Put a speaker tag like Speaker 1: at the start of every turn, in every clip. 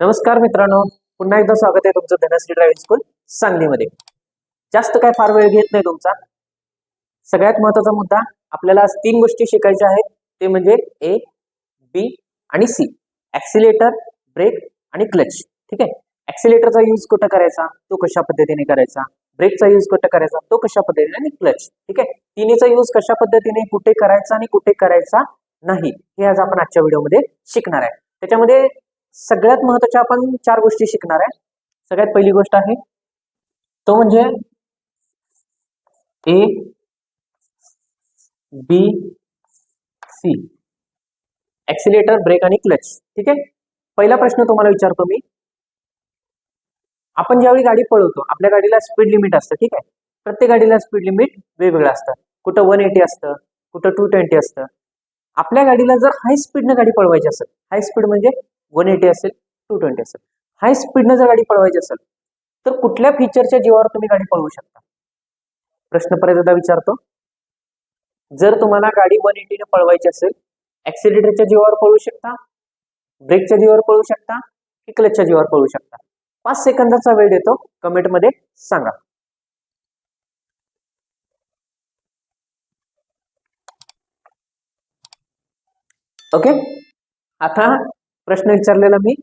Speaker 1: नमस्कार मित्रांनो पुन्हा एकदा स्वागत आहे तुमचं धनश्री ड्रायव्हिंग स्कूल सांगलीमध्ये. जास्त काय फार वेळ घेत नाही तुमचा. सगळ्यात महत्त्वाचा मुद्दा आपल्याला आज तीन गोष्टी शिकायच्या आहेत. ते म्हणजे ए बी आणि सी ऍक्सिलेटर ब्रेक आणि क्लच ठीक आहे? ऍक्सिलेटरचा यूज कुठं करायचा? तो कशा पद्धतीने करायचा? ब्रेकचा यूज कुठं करायचा? तो कशा पद्धतीने? आणि क्लच ठीक आहे? तिन्हीचा यूज कशा पद्धतीने कुठे करायचा आणि कुठे करायचा नाही हे आज आपण आजच्या व्हिडिओमध्ये शिकणार आहे. त्याच्यामध्ये सगळ्यात महत्त्वाच्या आपण चार गोष्टी शिकणार आहे. सगळ्यात पहिली गोष्ट आहे तो म्हणजे A B C accelerator brake आणि क्लच ठीक आहे? पहिला प्रश्न तुम्हाला विचारतो मी. आपण ज्यावेळी गाडी पळवतो आपल्या गाडीला स्पीड लिमिट असतं ठीक आहे? प्रत्येक गाडीला स्पीड लिमिट वेगवेगळं असतं. कुठं वन एटी असतं कुठं टू ट्वेंटी असतं. आपल्या गाडीला जर हाय स्पीडनं गाडी पळवायची असेल हाय स्पीड म्हणजे वन एटी असेल टू ट्वेंटी असेल. हाय स्पीडनं जर गाडी पळवायची असेल तर कुठल्या फीचरच्या जीवावर तुम्ही गाडी पळवू शकता? प्रश्न परत एकदा विचारतो. जर तुम्हाला गाडी वन एटीने पळवायची असेल ऍक्सिलेटरच्या जीवावर पळवू शकता ब्रेकच्या जीवावर पळवू शकता की क्लचच्या जीवावर पळवू शकता? पाच सेकंदाचा वेळ देतो. कमेंटमध्ये सांगा. ओके आता प्रश्न विचारलेला मी.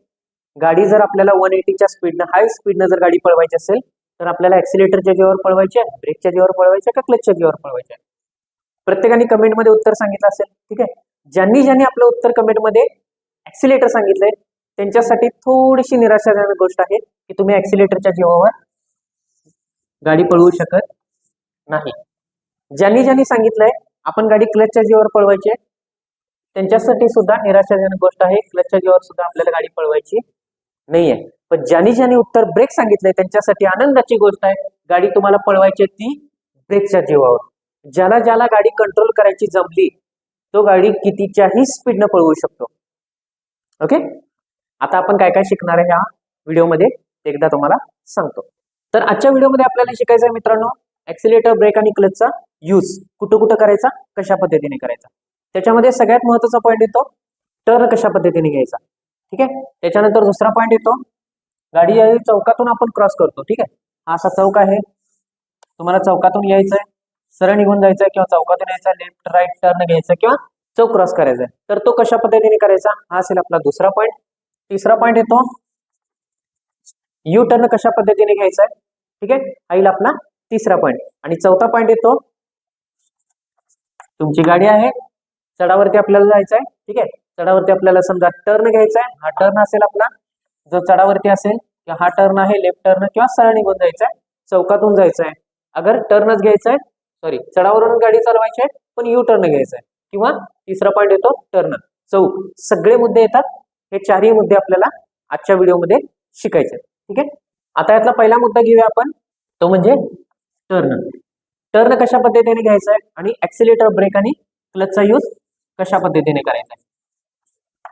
Speaker 1: गाडी जर आपल्याला वन एटीच्या स्पीडनं हाय स्पीडनं जर गाडी पळवायची असेल तर आपल्याला ऍक्सिलेटरच्या जीवावर पळवायची आहे ब्रेकच्या जीवावर पळवायची आहे का क्लचच्या जीवावर पळवायची आहे? प्रत्येकाने कमेंटमध्ये उत्तर सांगितलं असेल ठीक आहे? ज्यांनी ज्यांनी आपलं उत्तर कमेंटमध्ये ऍक्सिलेटर सांगितलंय त्यांच्यासाठी थोडीशी निराशाजनक गोष्ट आहे की तुम्ही ऍक्सिलेटरच्या जीवावर गाडी पळवू शकत नाही. ज्यांनी ज्यांनी सांगितलंय आपण गाडी क्लचच्या जीवावर पळवायची आहे त्यांच्यासाठी सुद्धा निराशाजनक गोष्ट आहे. क्लचच्या जीवावर सुद्धा आपल्याला गाडी पळवायची नाहीये. पण ज्यांनी ज्यांनी उत्तर ब्रेक सांगितलंय त्यांच्यासाठी आनंदाची गोष्ट आहे. गाडी तुम्हाला पळवायची आहे ती ब्रेकच्या जीवावर. ज्याला ज्याला गाडी कंट्रोल करायची जमली तो गाडी कितीच्याही स्पीडनं पळवू शकतो. ओके आता आपण काय काय शिकणार आहे ह्या व्हिडिओमध्ये एकदा तुम्हाला सांगतो. तर आजच्या व्हिडिओमध्ये आपल्याला शिकायचं आहे मित्रांनो ऍक्सिलेटर ब्रेक आणि क्लचचा यूज कुठं कुठं करायचा कशा पद्धतीने करायचा. त्याच्यामध्ये सगळ्यात महत्त्वाचा पॉईंट येतो टर्न कशा पद्धतीने घ्यायचा. ठीक आहे? त्याच्यानंतर दुसरा पॉईंट येतो गाडी या चौकातून आपण क्रॉस करतो ठीक आहे? हा असा चौक आहे. तुम्हाला चौकातून यायचं आहे सरळ निघून जायचं आहे किंवा चौकातून यायचा लेफ्ट राईट टर्न घ्यायचा किंवा चौक क्रॉस करायचा आहे तर तो कशा पद्धतीने करायचा? हा असेल आपला दुसरा पॉईंट तिसरा पॉईंट येतो यू टर्न कशा पद्धतीने घ्यायचा आहे ठीक आहे? हा येईल आपला तिसरा पॉईंट आणि चौथा पॉईंट येतो तुमची गाडी आहे चढावरती आपल्याला जायचं आहे ठीक आहे? चढावरती आपल्याला समजा टर्न घ्यायचा आहे हा टर्न असेल आपला. जो चढावरती असेल किंवा हा टर्न आहे लेफ्ट टर्न किंवा सरळ निघून जायचा आहे चौकातून जायचं आहे अगर टर्नच घ्यायचा आहे सॉरी चढावरून गाडी चालवायची आहे पण यू टर्न घ्यायचा आहे किंवा तिसरा पॉईंट येतो टर्न चौक सगळे मुद्दे येतात. हे चारही मुद्दे आपल्याला आजच्या व्हिडिओमध्ये शिकायचे ठीक आहे? आता यातला पहिला मुद्दा घेऊया आपण. तो म्हणजे टर्न टर्न कशा पद्धतीने घ्यायचा आहे आणि ऍक्सिलेटर ब्रेक आणि क्लचचा यूज कशा पद्धतीने करायचं आहे?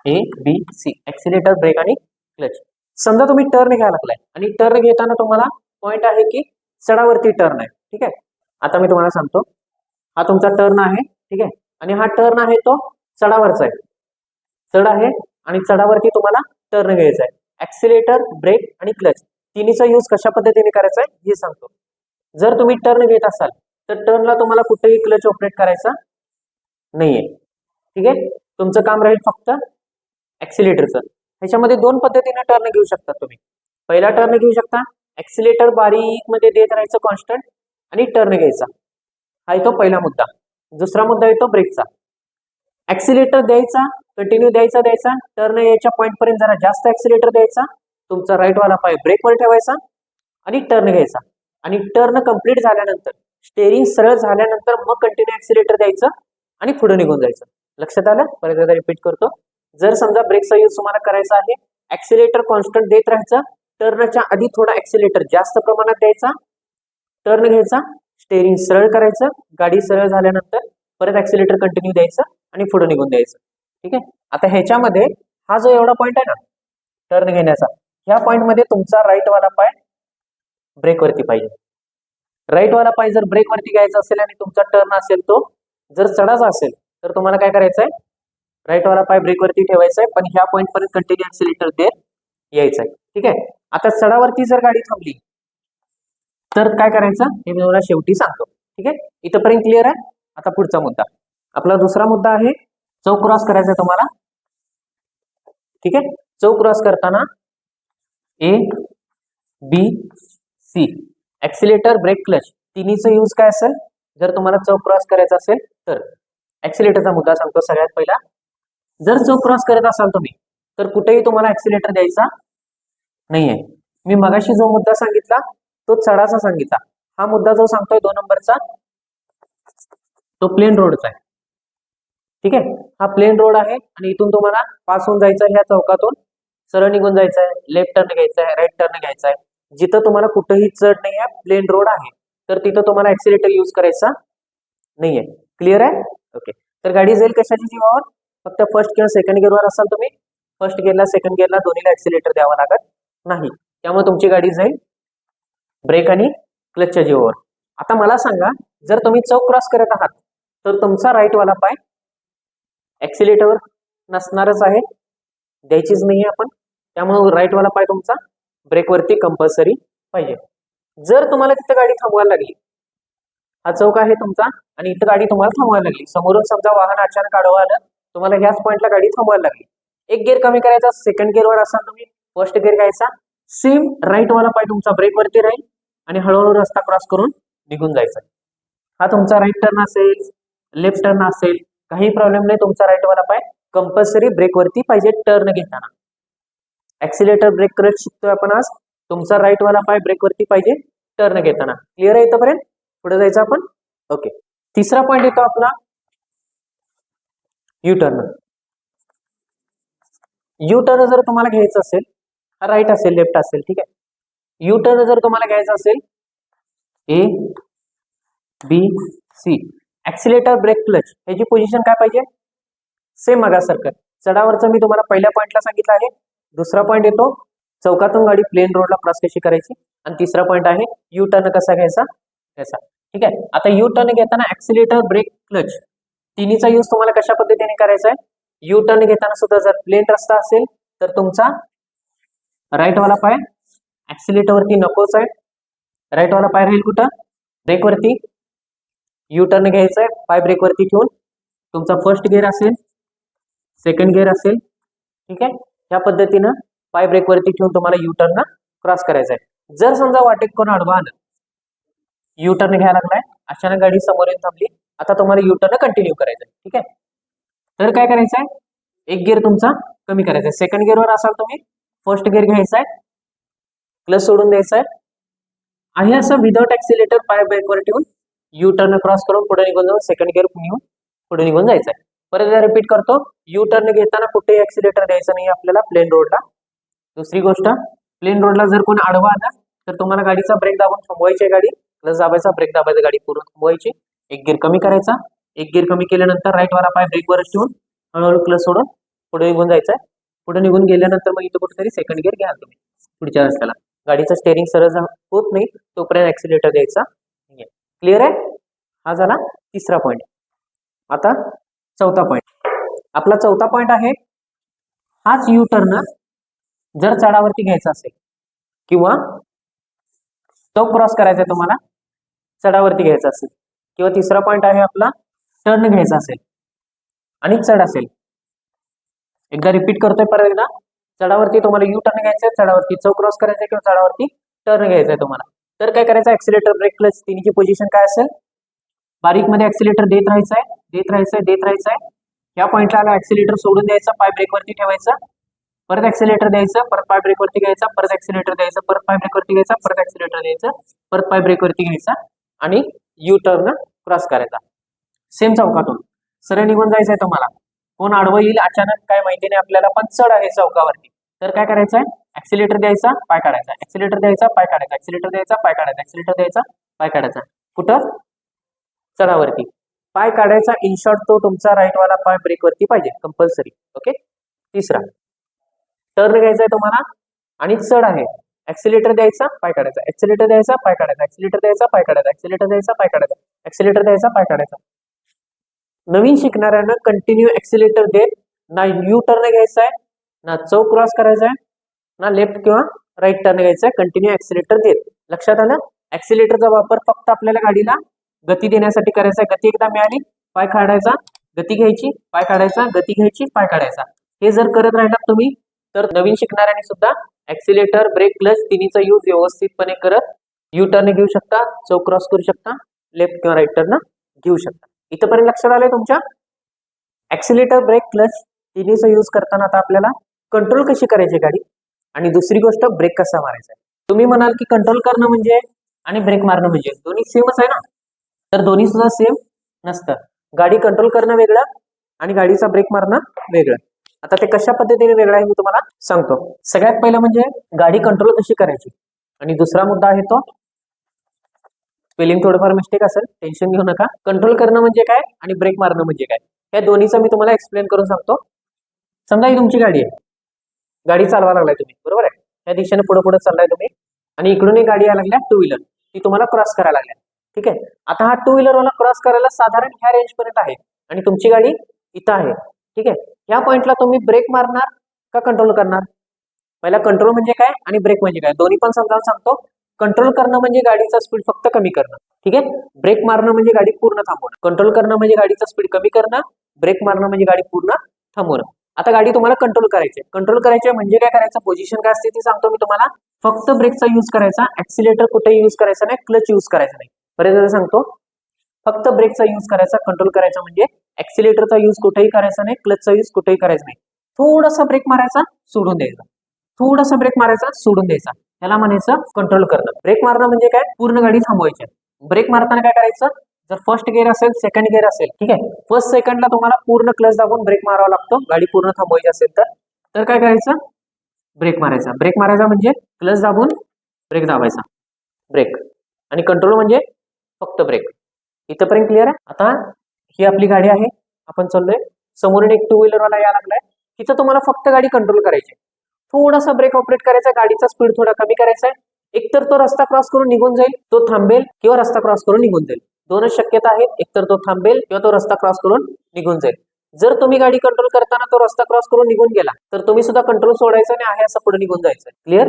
Speaker 1: A B C accelerator brake आणि क्लच समजा तुम्ही टर्न घ्यायला लागलाय. आणि टर्न घेताना तुम्हाला पॉइंट आहे की चढावरती टर्न आहे. ठीक आहे? आता मी तुम्हाला सांगतो. हा तुमचा टर्न आहे. ठीक आहे? आणि हा टर्न आहे तो चढावरचा आहे. चढ आहे आणि चढावरती तुम्हाला टर्न घ्यायचा आहे. ऍक्सिलेटर ब्रेक आणि क्लच तिन्हीचा यूज कशा पद्धतीने करायचा आहे? हे सांगतो. जर तुम्ही टर्न घेत असाल तर टर्नला तुम्हाला कुठेही क्लच ऑपरेट करायचा नाहीये. ठीक आहे? तुमचं काम राहील फक्त ऍक्सिलेटरचं ह्याच्यामध्ये दोन पद्धतीने टर्न घेऊ शकता तुम्ही. पहिला टर्न घेऊ शकता. ऍक्सिलेटर बारीकमध्ये देत राहायचं कॉन्स्टंट आणि टर्न घ्यायचा. हा येतो पहिला मुद्दा. दुसरा मुद्दा येतो ब्रेकचा ऍक्सिलेटर द्यायचा कंटिन्यू द्यायचा द्यायचा. टर्न यायच्या पॉईंट पर्यंत जरा जास्त ऍक्सिलेटर द्यायचा. तुमचा राईट वाला पाय ब्रेकवर ठेवायचा आणि टर्न घ्यायचा. आणि टर्न कंप्लीट झाल्यानंतर स्टेरिंग सरळ झाल्यानंतर मग कंटिन्यू ऍक्सिलेटर द्यायचं आणि पुढे निघून जायचं. लक्षात आलं? परत एकदा रिपीट करतो. जर समजा ब्रेकचा यूज तुम्हाला करायचा आहे ऍक्सिलेटर कॉन्स्टंट देत राहायचा टर्नच्या आधी थोडा ऍक्सिलेटर जास्त प्रमाणात द्यायचा टर्न घ्यायचा स्टेरिंग सरळ करायचं गाडी सरळ झाल्यानंतर परत ऍक्सिलेटर कंटिन्यू द्यायचं आणि पुढे निघून द्यायचं. ठीक आहे? आता ह्याच्यामध्ये हा जो एवढा पॉईंट आहे ना टर्न घेण्याचा ह्या पॉईंटमध्ये तुमचा राईट वाला पाय ब्रेकवरती पाहिजे. राईट वाला पाय जर ब्रेकवरती घ्यायचा असेल आणि तुमचा टर्न असेल तो जर चढाचा असेल तर तुम्हाला काय करायचं आहे राईट वाला पाय ब्रेकवरती ठेवायचा आहे पण ह्या पॉईंट पर्यंत कंटिन्यू ऍक्सिलेटर देत यायचं आहे ठीक आहे? आता चढावरती जर गाडी थांबली तर काय करायचं? हे मी तुम्हाला शेवटी सांगतो. ठीक आहे? इथंपर्यंत क्लिअर आहे? आता पुढचा मुद्दा. आपला दुसरा मुद्दा आहे चौक क्रॉस करायचा आहे तुम्हाला. ठीक आहे? चौक क्रॉस करताना A B C accelerator brake clutch तिन्हीचं use काय असेल? जर तुम्हाला चौक क्रॉस करायचा असेल तर. ऍक्सिलेटरचा मुद्दा सांगतो सगळ्यात पहिला. जर चौक क्रॉस करत असाल तुम्ही तर कुठेही तुम्हाला ऍक्सिलेटर द्यायचा नाहीये. मी मगाशी जो मुद्दा सांगितला तो चढाचा सांगितला. हा मुद्दा जो सांगतोय दोन नंबरचा तो प्लेन रोडचा आहे. ठीक आहे? हा प्लेन रोड आहे आणि इथून तुम्हाला पास होऊन जायचं ह्या चौकातून. सरळ निघून जायचं आहे लेफ्ट टर्न घ्यायचा आहे राईट टर्न घ्यायचा आहे जिथं तुम्हाला कुठेही चढ नाही आहे प्लेन रोड आहे. तर तिथं तुम्हाला ऍक्सिलेटर यूज करायचा नाहीये. क्लिअर आहे? ओके तर गाडी जाईल कशाची जीवावर? फक्त फर्स्ट किंवा सेकंड गिअरवर असाल तुम्ही. फर्स्ट गिअरला सेकंड गिअरला दोन्हीला ऍक्सिलेटर द्यावा लागत नाही. त्यामुळे तुमची गाडी जाईल ब्रेक आणि क्लचच्या जीवावर. आता मला सांगा जर तुम्ही चौक क्रॉस करत आहात तर तुमचा राईटवाला पाय ऍक्सिलेटरवर नसणारच आहे. द्यायचीच नाही आपण. त्यामुळे राईटवाला पाय तुमचा ब्रेकवरती कंपल्सरी पाहिजे. जर तुम्हाला तिथं गाडी थांबवायला लागली हा चौक आहे तुमचा आणि इथं गाडी तुम्हाला थांबवायला लागली. समोरून समजा वाहन अचानक आडवं आलं तुम्हाला ह्याच पॉईंटला गाडी थांबवायला लागली. एक गिअर कमी करायचा सेकंड गिअरवर असाल तुम्ही फर्स्ट गिअर घ्यायचा सेम राईट वाला पाय तुमचा ब्रेकवरती राहील आणि हळूहळू रस्ता क्रॉस करून निघून जायचा. हा तुमचा राईट टर्न असेल लेफ्ट टर्न असेल काही प्रॉब्लेम नाही तुमचा राईट वाला पाय कंपल्सरी ब्रेकवरती पाहिजे टर्न घेताना. ऍक्सिलेटर ब्रेक करत शिकतोय आपण आज तुमचा राईट वाला पाय ब्रेकवरती पाहिजे टर्न घेताना. क्लिअर आहे इथंपर्यंत? पुढे जायचं आपण? ओके तिसरा पॉईंट येतो आपला. यू टर्न यू टर्न जर तुम्हाला घ्यायचं असेल राईट असेल लेफ्ट असेल ठीक आहे? यू टर्न जर तुम्हाला घ्यायचं असेल A B C accelerator brake clutch ह्याची पोझिशन काय पाहिजे? सेम मागासारखं चढावरचं मी तुम्हाला पहिल्या पॉईंटला सांगितलं आहे. दुसरा पॉईंट येतो. चौकातून गाडी प्लेन रोडला क्रॉस कशी करायची? आणि तिसरा पॉईंट आहे यू टर्न कसा घ्यायचा? त्याचा ठीक आहे? आता यू टर्न घेताना ऍक्सिलेटर ब्रेक क्लच तिन्हीचा यूज तुम्हाला कशा पद्धतीने करायचा आहे? यू टर्न घेताना सुद्धा जर प्लेन रस्ता असेल तर तुमचा राईट वाला पाय ऍक्सिलेटरवरती नकोच आहे. राईट वाला पाय राहील कुठं? ब्रेकवरती यू टर्न घ्यायचा आहे पाय ब्रेकवरती ठेवून. तुमचा फर्स्ट गिअर असेल सेकंड गिअर असेल ठीक आहे? ह्या पद्धतीनं पाय ब्रेकवरती ठेवून तुम्हाला यू टर्न क्रॉस करायचा आहे. जर समजा वाटेत कोण आडवा आलं यू टर्न घ्यायला लागलाय. अचानक गाडी समोर येऊन थांबली. आता तुम्हाला यू टर्न कंटिन्यू करायचं आहे ठीक आहे? तर काय करायचं आहे एक गिअर तुमचा कमी करायचा आहे सेकंड गिअरवर असाल तुम्ही फर्स्ट गिअर घ्यायचा आहे प्लस सोडून द्यायचा आहे आणि असं विदाउट ऍक्सिलेटर पाय ब्रेकवर ठेवून यू टर्न क्रॉस करून पुढे निघून जाऊन सेकंड गिअर येऊन पुढे निघून जायचं आहे परत रिपीट करतो. यू टर्न घेताना कुठेही ऍक्सिलेटर द्यायचं नाही आपल्याला प्लेन रोडला दुसरी गोष्ट प्लेन रोडला जर कोण आडवा आला तर तुम्हाला गाडीचा ब्रेक दाबून थांबवायची आहे गाडी. प्लस दाबायचा ब्रेक दाबायचा गाडी पूर्ण थांबवायची. एक गिअर कमी करायचा. एक गिअर कमी केल्यानंतर राईट वाला पाय ब्रेकवर ठेवून हळूहळू क्लस सोडून पुढे निघून जायचं आहे पुढे निघून गेल्यानंतर मग इथं कुठेतरी सेकंड गिअर घ्याल तुम्ही पुढच्या रस्त्याला. गाडीचं स्टेअरिंग सरळ होत नाही तोपर्यंत ऍक्सिलेटर द्यायचा. क्लिअर आहे. हा झाला तिसरा पॉईंट आता चौथा पॉईंट आपला चौथा पॉईंट आहे हाच यू टर्न जर चढावरती घ्यायचा असेल किंवा तो क्रॉस करायचा आहे तुम्हाला चढावरती घ्यायचा असेल. किंवा तिसरा पॉईंट आहे आपला टर्न घ्यायचा असेल. आणि चढ असेल. एकदा रिपीट करतोय परत एकदा. चढावरती तुम्हाला यू टर्न घ्यायचा आहे चढावरती चौक क्रॉस करायचा आहे किंवा चढावरती टर्न घ्यायचा आहे तुम्हाला. तर काय करायचं? ऍक्सिलेटर ब्रेक क्लच तिन्हीची पोझिशन काय असेल? बारीकमध्ये ऍक्सिलेटर देत राहायचं आहे देत राहायचं आहे देत राहायचं आहे या पॉईंटला आला ऍक्सिलेटर सोडून द्यायचं पाय ब्रेकवरती ठेवायचं. परत ऍक्सिलेटर द्यायचं परत पाय ब्रेकवरती घ्यायचा परत ऍक्सिलेटर द्यायचं परत पाय ब्रेकवरती घ्यायचा परत ऍक्सिलेटर द्यायचं परत पाय ब्रेकवरती घ्यायचा. आणि यू टर्न क्रॉस करायचा. सेम चौकातून. सरळ निघून जायचं आहे तुम्हाला. कोण आडवं येईल अचानक काय माहिती नाही आपल्याला पण चढ आहे चौकावरती. तर काय करायचं आहे ऍक्सिलेटर द्यायचा पाय काढायचा. ऍक्सिलेटर द्यायचा पाय काढायचा. ऍक्सिलेटर द्यायचा पाय काढायचा. ऍक्सिलेटर द्यायचा पाय काढायचा. कुठं? चढावरती. पाय काढायचा इन शॉर्ट तो तुमचा राईट वाला पाय ब्रेकवरती पाहिजे. कंपल्सरी ओके तिसरा. टर्न घ्यायचा आहे तुम्हाला आणि चढ आहे. ऍक्सिलेटर द्यायचा पाय काढायचा. ऍक्सिलेटर द्यायचा पाय काढायचा. ऍक्सिलेटर द्यायचा पाय काढायचा. ऍक्सिलेटर द्यायचा पाय काढायचा. ऍक्सिलेटर द्यायचा पाय काढायचा. नवीन शिकणाऱ्यांना कंटिन्यू ऍक्सिलेटर देत ना यू टर्न घ्यायचा आहे ना चौक क्रॉस करायचा आहे ना लेफ्ट किंवा राईट टर्न घ्यायचा आहे. कंटिन्यू ऍक्सिलेटर देत लक्षात आलं? ऍक्सिलेटरचा वापर फक्त आपल्याला गाडीला गती देण्यासाठी करायचा आहे. गती एकदा मिळाली पाय काढायचा. गती घ्यायची पाय काढायचा. गती घ्यायची पाय काढायचा. हे जर करत राहिलात तुम्ही तर नवीन शिकणाऱ्यांनी सुद्धा ऍक्सिलेटर ब्रेक क्लच तिन्हीचा यूज व्यवस्थितपणे करत यू टर्न घेऊ शकता चौक क्रॉस करू शकता लेफ्ट किंवा राईट टर्न घेऊ शकता. इथंपर्यंत लक्षात आलंय तुमच्या? ऍक्सिलेटर ब्रेक क्लच तिन्हीचा यूज करताना आता आपल्याला कंट्रोल कशी करायची गाडी? आणि दुसरी गोष्ट ब्रेक कसा मारायचा आहे? तुम्ही म्हणाल की कंट्रोल करणं म्हणजे आणि ब्रेक मारणं म्हणजे दोन्ही सेमच आहे ना? तर दोन्ही सुद्धा सेम नसतं. गाडी कंट्रोल करणं वेगळं आणि गाडीचा ब्रेक मारणं वेगळं. आता ते कशा पद्धतीने वेगळं आहे मी तुम्हाला सांगतो. सगळ्यात पहिलं म्हणजे गाडी कंट्रोल कशी करायची? आणि दुसरा मुद्दा आहे तो स्पेलिंग थोडंफार मिस्टेक असेल टेन्शन घेऊ नका. कंट्रोल करणं म्हणजे काय आणि ब्रेक मारणं म्हणजे काय? या दोन्हीचं मी तुम्हाला एक्सप्लेन करून सांगतो. समजा ही तुमची गाडी आहे. गाडी चालवा लागलाय तुम्ही बरोबर आहे? त्या दिशेने पुढे पुढे चाललाय तुम्ही. आणि इकडून एक गाडी यायला लागल्या टू व्हीलर ती तुम्हाला क्रॉस करायला लागल्या ठीक आहे? आता हा टू व्हीलरवाला क्रॉस करायला साधारण ह्या रेंज पर्यंत आहे. आणि तुमची गाडी इथं आहे. ठीक आहे? या पॉईंटला तुम्ही ब्रेक मारणार का कंट्रोल करणार? पहिला कंट्रोल म्हणजे काय आणि ब्रेक म्हणजे काय? दोन्ही पण समजावून सांगतो. कंट्रोल करणं म्हणजे गाडीचा स्पीड फक्त कमी करणं. ठीक आहे? ब्रेक मारणं म्हणजे गाडी पूर्ण थांबवणं. कंट्रोल करणं म्हणजे गाडीचा स्पीड कमी करणं. ब्रेक मारणं म्हणजे गाडी पूर्ण थांबवणं. आता गाडी तुम्हाला कंट्रोल करायची कंट्रोल करायचे म्हणजे काय करायचं? पोझिशन काय असते ते सांगतो मी तुम्हाला. फक्त ब्रेकचा यूज करायचा. ऍक्सिलेटर कुठे यूज करायचा नाही. क्लच यूज करायचा नाही. बरेच सांगतो. फक्त ब्रेकचा यूज करायचा कंट्रोल करायचा म्हणजे ऍक्सिलेटरचा यूज कुठेही करायचा नाही क्लचचा यूज कुठेही करायचा नाही. थोडासा ब्रेक मारायचा सोडून द्यायचा. थोडासा ब्रेक मारायचा सोडून द्यायचा. त्याला म्हणायचं कंट्रोल करणं. ब्रेक मारणं म्हणजे काय? पूर्ण गाडी थांबवायची. ब्रेक मारताना काय करायचं? जर फर्स्ट गिअर असेल सेकंड गिअर असेल ठीक आहे? फर्स्ट सेकंडला तुम्हाला पूर्ण क्लच दाबून ब्रेक मारावा लागतो. गाडी पूर्ण थांबवायची असेल तर तर काय करायचं? ब्रेक मारायचा. ब्रेक मारायचा म्हणजे क्लच दाबून ब्रेक दाबायचा. ब्रेक आणि कंट्रोल म्हणजे फक्त ब्रेक इथंपर्यंत क्लिअर आहे? आता ही आपली गाडी आहे. आपण चाललोय. समोरून एक टू व्हीलरवाला यायला लागलाय. तिथं तुम्हाला फक्त गाडी कंट्रोल करायची थोडासा ब्रेक ऑपरेट करायचा गाडीचा स्पीड थोडा कमी करायचा आहे. एकतर तो रस्ता क्रॉस करून निघून जाईल तो थांबेल किंवा रस्ता क्रॉस करून निघून जाईल. दोनच शक्यता आहेत. एकतर तो थांबेल किंवा तो रस्ता क्रॉस करून निघून जाईल. जर तुम्ही गाडी कंट्रोल करताना तो रस्ता क्रॉस करून निघून गेला तर तुम्ही सुद्धा कंट्रोल सोडायचं आणि आहे असं पुढे निघून जायचं. क्लिअर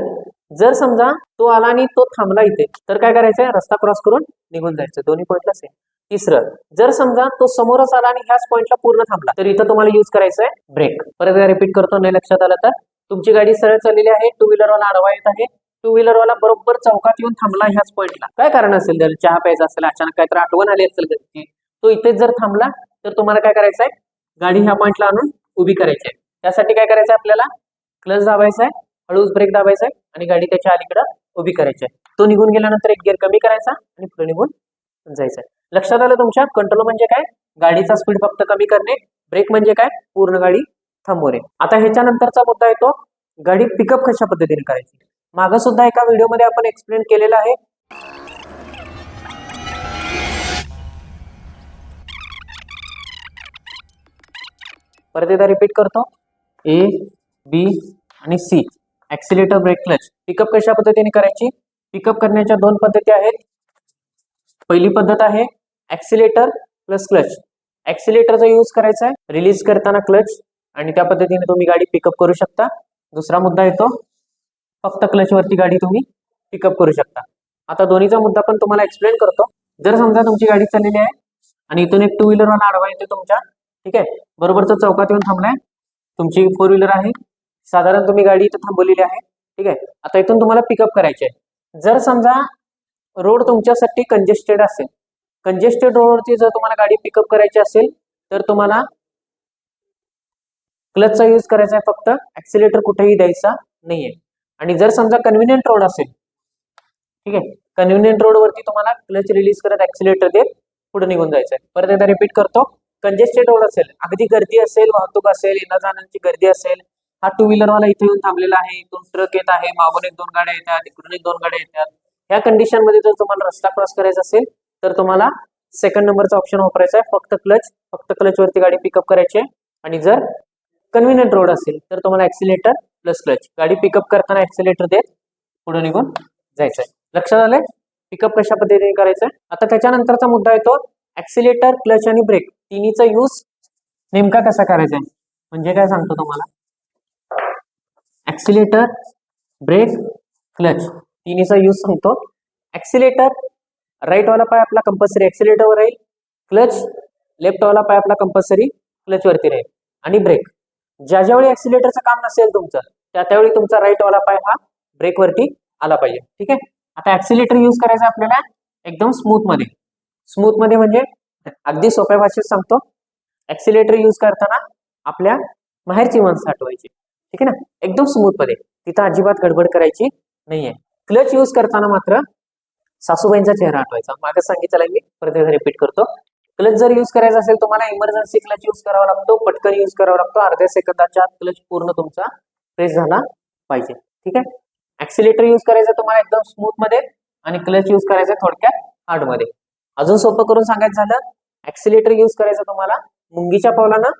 Speaker 1: जर समजा तो आला आणि तो थांबला इथे तर काय करायचंय? रस्ता क्रॉस करून निघून जायचं. दोन्ही पॉईंटला सेम तिसरं जर समजा तो समोरच आला आणि ह्याच पॉईंटला पूर्ण थांबला तर इथं तुम्हाला युज करायचं आहे ब्रेक परत रिपीट करतो नाही लक्षात आलं तर. तुमची गाडी सरळ चाललेली आहे टू व्हीलरवाला आडवा येत आहे टू व्हीलरवाला बरोबर चौकात येऊन थांबला ह्याच पॉईंटला काय कारण असेल? जर चहा प्यायचा असेल अचानक काहीतरी आठवण आली असेल तो इथेच जर थांबला तर तुम्हाला काय करायचं आहे गाडी ह्या पॉईंटला आणून उभी करायची आहे. त्यासाठी काय करायचं आहे आपल्याला? क्लच दाबायचा आहे हळूच ब्रेक दाबायचा आहे आणि गाडी त्याच्या अलीकडं उभी करायची आहे. तो निघून गेल्यानंतर एक गिअर कमी करायचा आणि पुढे निघून जायचं आहे. लक्षात आलं तुमच्या? कंट्रोल म्हणजे काय? गाडीचा स्पीड फक्त कमी करणे. ब्रेक म्हणजे काय? पूर्ण गाडी थांबवणे. आता ह्याच्यानंतरचा मुद्दा येतो गाडी पिकअप कशा पद्धतीने करायची? मागं सुद्धा एका व्हिडिओमध्ये आपण एक्सप्लेन केलेलं आहे. परत एकदा रिपीट करतो. ए बी आणि C accelerator brake clutch pickup कशा पद्धतीने करायची? पिकअप करण्याच्या दोन पद्धती आहेत. पहिली पद्धत आहे ऍक्सिलेटर प्लस क्लच ऍक्सिलेटरचा यूज करायचा आहे. रिलीज करताना क्लच आणि त्या पद्धतीने तुम्ही गाडी पिकअप करू शकता. दुसरा मुद्दा येतो. फक्त क्लचवरती गाडी तुम्ही पिकअप करू शकता. आता दोन्हीचा मुद्दा पण तुम्हाला एक्सप्लेन करतो. जर समजा तुमची गाडी चाललेली आहे आणि इथून एक टू व्हीलरवाला आडवा येतो तुमच्या ठीक आहे? बरोबर चौकात येऊन थांबलाय तुमची फोर व्हीलर आहे. साधारण तुम्ही गाडी इथं थांबवलेली आहे. ठीक आहे? आता इथून तुम्हाला पिकअप करायचे आहे जर समजा रोड तुमच्यासाठी कंजेस्टेड असेल कंजेस्टेड रोडवरती जर तुम्हाला गाडी पिकअप करायची असेल तर तुम्हाला क्लचचा यूज करायचा आहे फक्त. ऍक्सिलेटर कुठेही द्यायचा नाहीये. आणि जर समजा कन्व्हिनियंट रोड असेल ठीक आहे? कन्व्हिनियंट रोडवरती तुम्हाला क्लच रिलीज करत ऍक्सिलेटर देत पुढे निघून जायचं आहे परत एकदा रिपीट करतो. कंजेस्टेड रोड असेल. अगदी गर्दी असेल वाहतूक असेल येण्या जाण्याची गर्दी असेल हा टू व्हीलरवाला इथे येऊन थांबलेला आहे. इथून ट्रक येत आहे मागून एक दोन गाड्या येतात इकडून एक दोन गाड्या येतात. ह्या कंडिशनमध्ये जर तुम्हाला रस्ता क्रॉस करायचा असेल तर तुम्हाला सेकंड नंबरचा ऑप्शन वापरायचा आहे फक्त क्लच फक्त क्लच वरती गाडी पिकअप करायची आहे. आणि जर कन्व्हिनियंट रोड असेल तर तुम्हाला ऍक्सिलेटर प्लस क्लच गाडी पिकअप करताना ऍक्सिलेटर देत पुढे निघून जायचं आहे. लक्षात आलंय? पिकअप कशा पद्धतीने करायचं आहे? आता त्याच्यानंतरचा मुद्दा येतो ऍक्सिलेटर क्लच आणि ब्रेक तिन्हीचा यूज नेमका कसा करायचा आहे? म्हणजे काय सांगतो तुम्हाला? ऍक्सिलेटर ब्रेक क्लच तिन्हीचा यूज सांगतो. ॲक्सिलेटर राईटवाला पाय आपला कंपल्सरी ॲक्सिलेटरवर राहील. क्लच लेफ्टवाला पाय आपला कंपल्सरी क्लचवरती राहील. आणि ब्रेक ज्या ज्यावेळी ऍक्सिलेटरचं काम नसेल तुमचं त्या त्यावेळी तुमचा राईटवाला पाय हा ब्रेकवरती आला पाहिजे. ठीक आहे? आता ऍक्सिलेटर यूज करायचं आपल्याला एकदम स्मूथमध्ये स्मूथमध्ये म्हणजे अगदी सोप्या भाषेत सांगतो. ऍक्सिलेटर यूज करताना आपल्या माहेरची माणसं साठवायची. ठीक आहे ना? एकदम स्मूथमध्ये तिथं अजिबात गडबड करायची नाहीये. क्लच यूज करताना मात्र सासूबाईंचा चेहरा आठवायचा. मागे सांगितलं मी परत एकदा रिपीट करतो. क्लच जर यूज करायचा असेल तुम्हाला इमर्जन्सी क्लच यूज करावा लागतो. पटकन यूज करावा लागतो. अर्ध्या सेकंदाच्या आत क्लच पूर्ण तुमचा प्रेस झाला पाहिजे. ठीक आहे? ऍक्सिलेटर यूज करायचं तुम्हाला एकदम स्मूथमध्ये आणि क्लच यूज करायचं थोडक्यात हार्डमध्ये. अजून सोपं करून सांगायचं झालं. ऍक्सिलेटर यूज करायचं तुम्हाला. मुंगीच्या पावलानं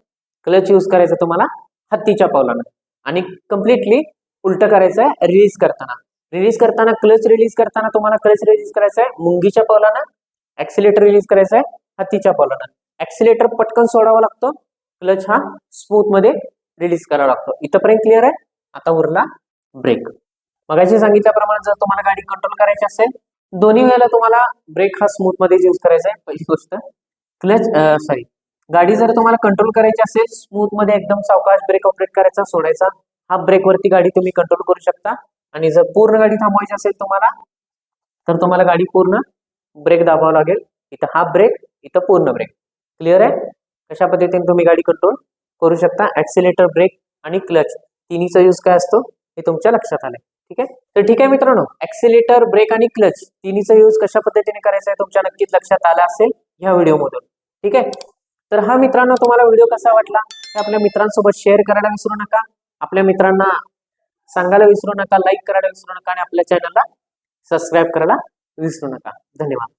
Speaker 1: क्लच यूज करायचं तुम्हाला हत्तीच्या पावलानं. आणि कम्प्लिटली उलट करायचं आहे रिलीज करताना. रिलीज करताना क्लच रिलीज करताना तुम्हाला क्लच रिलीज करायचं आहे मुंगीच्या पावलानं ऍक्सिलेटर रिलीज करायचं आहे हत्तीच्या पावलानं. ऍक्सिलेटर पटकन सोडावा लागतो. क्लच हा स्मूथमध्ये रिलीज करावा लागतो. इथंपर्यंत क्लिअर आहे? आता उरला ब्रेक मगाशी सांगितल्याप्रमाणे जर तुम्हाला गाडी कंट्रोल करायची असेल दोन्ही वेळेला तुम्हाला ब्रेक हा स्मूथमध्ये यूज करायचा आहे पहिली गोष्ट. क्लच सॉरी गाडी जर तुम्हाला कंट्रोल करायची असेल स्मूथमध्ये एकदम सावकाश ब्रेक ऑपरेट करायचा सोडायचा हा ब्रेकवरती गाडी तुम्ही कंट्रोल करू शकता. आणि जर पूर्ण गाडी थांबवायची असेल तुम्हाला तर तुम्हाला गाडी पूर्ण ब्रेक दाबावं लागेल. इथं हा ब्रेक इथं पूर्ण ब्रेक क्लिअर आहे? कशा पद्धतीने तुम्ही गाडी कंट्रोल करू शकता? ऍक्सिलेटर ब्रेक आणि क्लच तिन्हीचा यूज काय असतो? हे तुमच्या लक्षात आलंय. ठीक आहे? तर ठीक आहे मित्रांनो ऍक्सिलेटर ब्रेक आणि क्लच तिन्हीचा यूज कशा पद्धतीने करायचा आहे तुमच्या नक्कीच लक्षात आला असेल ह्या व्हिडिओमधून ठीक आहे? तर हा मित्रांनो तुम्हाला व्हिडिओ कसा वाटला? हे आपल्या मित्रांसोबत शेअर करायला विसरू नका. आपल्या मित्रांना सांगायला विसरू नका लाईक करायला विसरू नका आणि आपल्या चॅनलला सबस्क्राईब करायला विसरू नका. धन्यवाद.